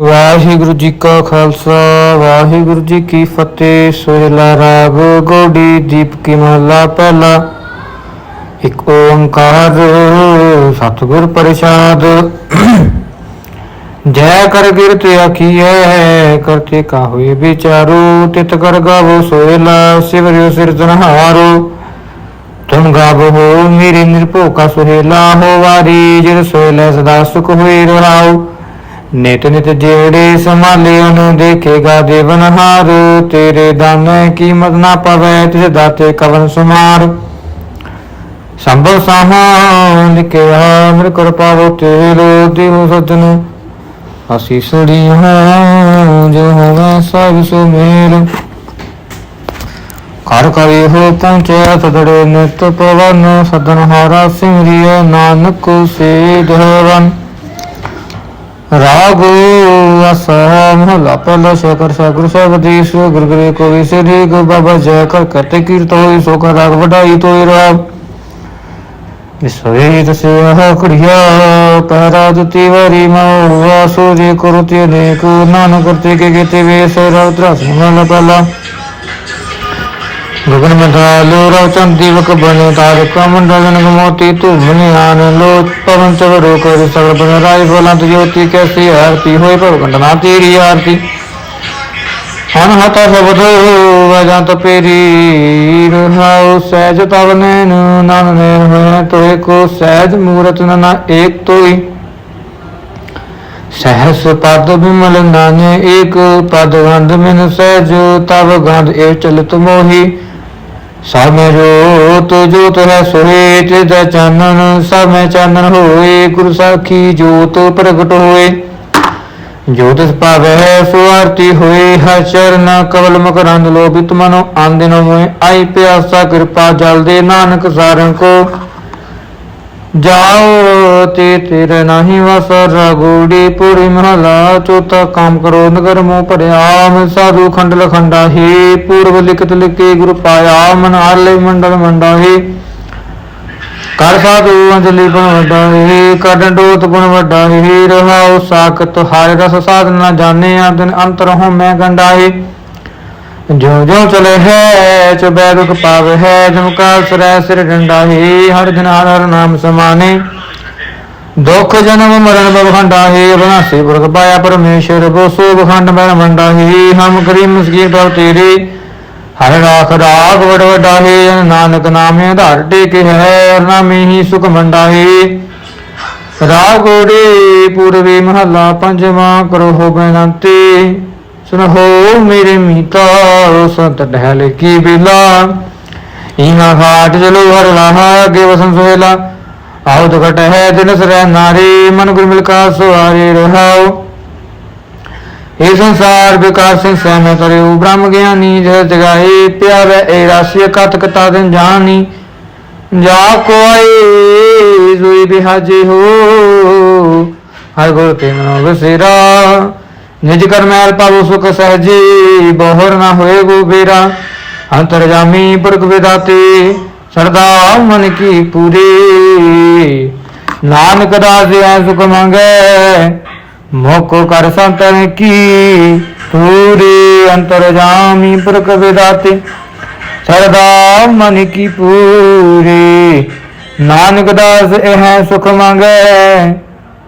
ਵਾਹਿਗੁਰੂ ਜੀ ਕਾ ਖਾਲਸਾ, ਵਾਹਿਗੁਰੂ ਜੀ ਕੀ ਫਤਿਹ। ਸੋਹਿਲਾ ਰਾਗ ਗੋੜੀ ਦੀਪ ਕੀ ਮਹਲਾ ਪਹਿਲਾ ਇੱਕ ਓੰਕਾਰ ਸਤਿਗੁਰ ਪ੍ਰਸਾਦ। ਜੈ ਕਰ ਗਿਰਤ ਆਖੀਐ ਕਰਤੇ ਕਾ ਹੋਏ ਵਿਚਾਰੋ। ਤਿਤ ਕਰ ਗਾਵੋ ਸੋਹਿਲਾ ਸਿਵਰਿਓ ਸਿਰਜਨਹਾਰੋ ਤੁਮ ਗਾਵੋ ਮੇਰੇ ਨਿਰਭਉ ਕਾ ਸੁਹੇਲਾ। ਹੋ ਵਾਰੀ ਜਿਰ ਸੋਹਿਲਾ ਸਦਾ ਸੁਖ ਹੋਏ ਰਹਾਉ ਨਿਤ ਨਿਤ ਜਿਹੜੇ ਸੰਭਾਲੇ ਉਹਨੂੰ ਦੇਖੇਗਾ ਦੇਵਨਹਾਰ ਤੇਰੇ ਦਾਨੇ ਕੀਮਤ ਨਾ ਪਵੇ ਤਿਸ ਦਾਤੇ ਕਵਨ ਸੁਮਾਰ। ਸੰਭਵ ਸਾਹਾਂ ਲਿਖਿਆ ਮਿਰ ਕਰ ਪਾਵੋ ਤੇਰੋ ਦਿਵ ਸਜਨ ਅਸੀਸੜੀ ਹਾਂ ਜੋ ਹੋਵੇ ਸਭ ਸੋ ਮੇਲ ਕਰ ਕਰੇ ਹੋ ਪਹੁੰਚਿਆ ਸਦੜੇ ਨਿਤ ਪਵਨ ਸਦਨ ਹਾਰਾ ਸਿਮਰਿਓ ਨਾਨਕ ਸੇ ਧਵਨ ਰਾਗ ਅਸਮ ਹਲਾ ਪਹਿਲਾ ਸ਼ੇਖਰ ਸ਼ੇਖਰ ਸਬਦੀਸ ਗੁਰ ਗੁਰੇ ਕੋ ਵਿਸਰੀ ਗੋ ਬਾਬਾ ਜੈ ਕਰ ਕਰਤੇ ਕੀਰਤ ਹੋਈ, ਸੋ ਕਰ ਰਾਗ ਵਡਾਈ ਤੋਈ ਰਾਮ। ਵਿਸਵੇ ਤਸੇ ਕੁੜੀਆ ਪਹਿਰਾ ਦੁਤੀ ਵਰੀ ਮਉ, ਆਸੋ ਜੇ ਕਰਤੇ ਨੇਕ ਨਾਨਕ ਕਰਤੇ ਕੇ ਕੀਤੇ ਵੇ ਰਵ ਤਰਾਸ ਮਨ ਪਹਿਲਾ। ਗਗਨ ਮਧਾਲੋ ਰਵ ਚੰਦ ਦੀਵਕ ਬਨੇ ਤਾਰਕ ਮੰਡਲ ਜਨਕ ਮੋਤੀ ਧੂਮਨ ਆਨ ਲੋ ਪਵਨ ਚਵਰੋ ਕਰ ਸਗਲ ਬਨ ਰਾਜ ਬੋਲੰਤ ਜੋਤੀ ਕੈਸੀ ਆਰਤੀ ਹੋਏ ਭਵ ਕੰਡਨਾ ਤੇਰੀ ਆਰਤੀ। ਹਨ ਹਤਾ ਸ਼ਬਦ ਵਜੰਤ ਪੇਰੀ, ਰਹਾਉ ਸਹਿਜ ਤਵਨੇ ਨਨ ਨੇ ਹੋਏ ਤੋਏ ਕੋ ਸਹਿਜ ਮੂਰਤ ਨਾ ਏਕ ਤੋਈ ਸਹਸ ਪਦ ਬਿਮਲ ਨਾਨੇ, ਏਕ ਪਦ ਗੰਧ ਮਿਨ ਸਹਿਜ, ਤਵ ਗੰਧ ਏ ਚਲਤ ਮੋਹੀ। ਸਾਮੇ ਜੋਤ ਜੋਤ ਹੈ ਸੋਏ ਤਿਦ ਚਾਨਣ ਸਾਮੇ ਚਾਨਣ ਹੋਏ, ਗੁਰ ਸਾਖੀ ਜੋਤ ਪ੍ਰਗਟ ਹੋਏ। ਜੋਤ ਪਾਵੈ ਸੋ ਆਰਤੀ ਹੋਏ, ਹਰ ਚਰਨ ਕਵਲ ਮਕਰੰਦ ਲੋਭਿਤ ਮਨੋ ਆਂਦਿਨ ਹੋਏ। ਆਈ ਪਿਆਸਾ ਕਿਰਪਾ ਜਲ ਦੇ, ਨਾਨਕ ਸਾਰਨ ਕੋ। ਜਾਓ ਤੇ ਤੇਰੇ ਨਹੀਂ ਵਸਰ ਰਗੂੜੀ ਪੂਰੀ ਮਹਲਾ ਚੌਥਾ ਕੰਮ ਕਰੋ, ਨਗਰ ਮੋ ਭਰਿਆ ਸਾਧੂ ਖੰਡਲ ਖੰਡਾ ਹੀ ਪੂਰਵ ਲਿਖਤ ਲਿਖੇ ਗੁਰੂ ਪਾਇਆ ਮਨ ਆਲੇ ਮੰਡਲ ਮੰਡਾ ਹੀ। ਕਰ ਸਾਧੂ ਅੰਜਲੀ ਬਣ ਵੱਡਾ ਹੀ, ਕਰਨ ਡੋਤ ਬਣ ਵੱਡਾ ਹੀ, ਰਹਾਉ ਸਾਖਤ, ਹਾਰੇ ਰਸ ਸਾਧਨ ਜਾਣੇ ਆਦਨ ਅੰਤਰ ਹੋ ਮੈਂ ਗੰਡਾ ਹੀ। ਜਿਉ ਜੋ ਚਲੇ ਹੈ ਚੁਬੈ ਦੁਖ ਪਾਵੇ ਹੈ ਜਮਕਾਲ ਸਰੈ ਸਿਰ ਡੰਡਾ ਹੀ, ਹਰ ਦਿਨ ਹਰ ਨਾਮ ਸਮਾਨੇ। ਦੁਖ ਜਨਮ ਮਰਨ ਬਵ ਹੀ, ਬਨਾਸੀ ਪੁਰਖ ਪਾਇਆ ਪਰਮੇਸ਼ਰ ਬੋ ਬਖੰਡ ਮੈਂ ਮੰਡਾ ਹੀ, ਹਮ ਕਰੀ ਮਸਕੀਨ ਪਰ ਤੇਰੀ। ਹਰ ਰਾਖ ਰਾਗ ਵਡ ਵਡਾ ਹੀ, ਨਾਨਕ ਨਾਮੇ ਧਰ ਟੇਕੇ ਹੈ, ਹਰ ਨਾਮੇ ਹੀ ਸੁਖ ਮੰਡਾ ਹੀ। ਰਾਗ ਗੋੜੀ ਪੂਰਵੀ ਮਹੱਲਾ ਪੰਜਵਾਂ, ਕਰੋ ਹੋ ਬੇਨੰਤੀ ਸੁਨਹੋ ਮੇਰੇ ਮੀਤਾ, ਸੰਤ ਢਹਿਲ ਕੀ ਬਿਲਾ। ਇਹਾਂ ਘਾਟ ਚਲੋ ਹਰ ਲਾਹਾ ਗੇ ਵਸਨ ਸੋਹਿਲਾ। ਆਉ ਦੁਖਟ ਹੈ ਦਿਨ ਸਰੈ ਨਾਰੀ, ਮਨ ਗੁਰ ਮਿਲਕਾ ਸੁਆਰੇ ਰਹਾਉ ਇਹ ਸੰਸਾਰ ਵਿਕਾਸ ਸੰਸੈ ਮੈਂ ਕਰਿਓ ਬ੍ਰਹਮ ਗਿਆਨੀ ਜਹ ਜਗਾਏ, ਪਿਆਰੇ ਏ ਰਾਸੀ ਕਤ ਕਤਾ ਦਿਨ ਜਾਣੀ। ਜਾ ਕੋਈ ਜ਼ੋਈ ਬਿਹਾਜੇ ਹੋ, ਹਰ ਗੁਰ ਤੇ ਮਨੋ ਵਸੇਰਾ ਨਿਜ ਕਰ ਮੈਲ ਪਾਵੋ ਸੁਖ ਸਹਜੀ, ਬੋਹਰ ਨਾ ਹੋਏ ਗੋ ਬੇਰਾ। ਅੰਤਰ ਪੁਰਖ ਵਿਦਾਤੇ, ਸਰਦਾ ਮਨ ਕੀ ਪੂਰੀ। ਨਾਨਕ ਦਾਸ ਐ ਸੁਖ ਮੰਗੈ ਮੋਕੋ ਕਰ ਸੰਤਨ ਕੀ ਪੂਰੀ। ਅੰਤਰ ਜਾਮੀ ਪੁਰਖ ਵਿਦਾਤੇ, ਸਰਦਾ ਮਨ ਕੀ ਪੂਰੀ। ਨਾਨਕ ਦਾਸ ਇਹ ਸੁਖ ਮੰਗੈ